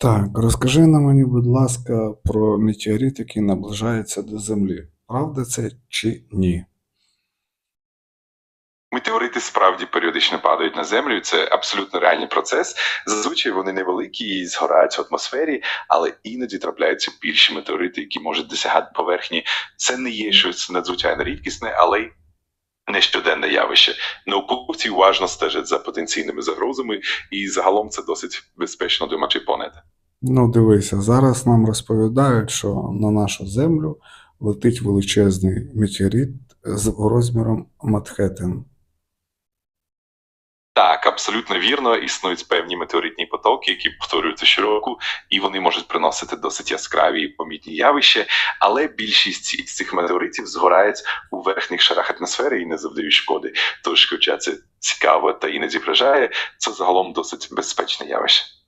Так, розкажи на мені, будь ласка, про метеорит, який наближається до Землі. Правда це чи ні? Метеорити справді періодично падають на землю. Це абсолютно реальний процес. Зазвичай вони невеликі і згорають в атмосфері, але іноді трапляються більші метеорити, які можуть досягати поверхні. Це не є щось надзвичайно рідкісне, але й не щоденне явище. Науковці уважно стежать за потенційними загрозами, і загалом це досить безпечно думати планети. Ну, дивися, зараз нам розповідають, що на нашу Землю летить величезний метеорит з розміром Манхеттен. Так, абсолютно вірно. Існують певні метеоритні потоки, які повторюються щороку, і вони можуть приносити досить яскраві і помітні явища. Але більшість з цих метеоритів згорають у верхніх шарах атмосфери і не завдають шкоди. Тож, хоча це цікаво та іноді вражає, це загалом досить безпечне явище.